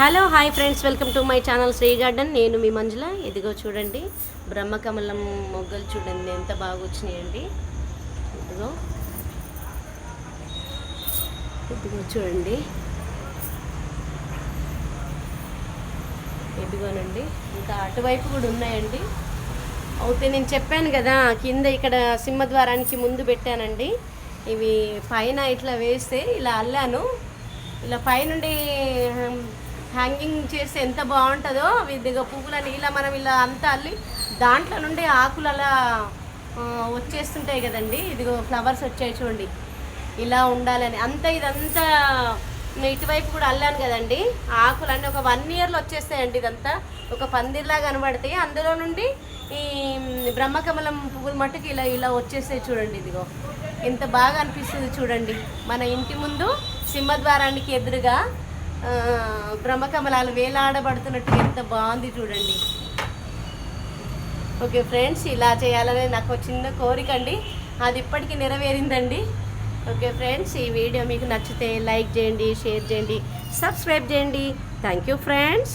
Hello hi friends welcome to my channel Sri garden. నేను మీ మంజుల. ఇదిగో చూడండి బ్రహ్మకమలం మొగ్గలు చూడండి ఎంత బాగా వచ్చినాయండి. ఇదిగో. ఇదిగో చూడండి. ఇదిగోనండి ఇంకా అటువైపు కూడా ఉన్నాయండి. అయితే నేను చెప్పాను కదా కింద ఇక్కడ సింహద్వారానికి ముందు పెట్టానండి. ఇవి పైన ఇట్లా వేస్తే ఇలా అల్లాను. ఇలా పైనుండి హ్యాంగింగ్ చేస్తే ఎంత బాగుంటుందో ఇదిగో పువ్వులని ఇలా మనం ఇలా అంతా అల్లి దాంట్లో నుండి ఆకులు అలా వచ్చేస్తుంటాయి కదండి. ఇదిగో ఫ్లవర్స్ వచ్చాయి చూడండి. ఇలా ఉండాలని. అంత ఇదంతా ఇటువైపు కూడా అల్లాను కదండి. ఆకులన్నీ ఒక వన్ ఇయర్లో వచ్చేస్తాయండి ఇదంతా. ఒక పందిర్లా కనబడతాయి. అందులో నుండి ఈ బ్రహ్మకమలం పువ్వులు మట్టుకు ఇలా ఇలా వచ్చేస్తాయి చూడండి ఇదిగో. ఎంత బాగా అనిపిస్తుంది చూడండి. మన ఇంటి ముందు సింహద్వారానికి ఎదురుగా బ్రహ్మకమలాలు వేలాడబడుతున్నట్టు ఎంత బాగుంది చూడండి. ఓకే ఫ్రెండ్స్ ఇలా చేయాలని నాకు చిన్న కోరిక అండి. అది ఇప్పటికీ నెరవేరిందండి. ఓకే ఫ్రెండ్స్ ఈ వీడియో మీకు నచ్చితే లైక్ చేయండి షేర్ చేయండి సబ్స్క్రైబ్ చేయండి. Thank you friends.